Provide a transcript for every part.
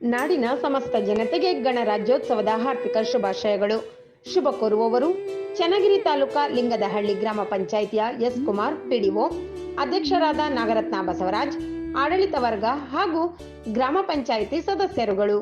ನಾಡಿನ ಸಮಸ್ತ ಜನತೆಗೆ ಗಣರಾಜ್ಯೋತ್ಸವದ ಹಾರ್ದಿಕ ಶುಭಾಶಯಗಳು. ಶುಭ ಕೋರುವವರು ಚನ್ನಗಿರಿ ತಾಲೂಕಾ ಲಿಂಗದಹಳ್ಳಿ ಗ್ರಾಮ ಪಂಚಾಯಿತಿಯ ಎಸ್ ಕುಮಾರ್, ಪಿಡಿಒ ಅಧ್ಯಕ್ಷರಾದ ನಾಗರತ್ನ ಬಸವರಾಜ್ ಆಡಳಿತ ವರ್ಗ ಹಾಗೂ ಗ್ರಾಮ ಪಂಚಾಯಿತಿ ಸದಸ್ಯರುಗಳು.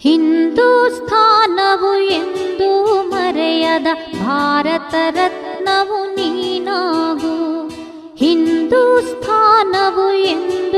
ಹಿಂದೂಸ್ಥಾನವು ಎಂದು ಮರೆಯದ ಭಾರತ ರತ್ನವು ನೀನಾಗು. ಹಿಂದೂಸ್ಥಾನವು ಎಂದು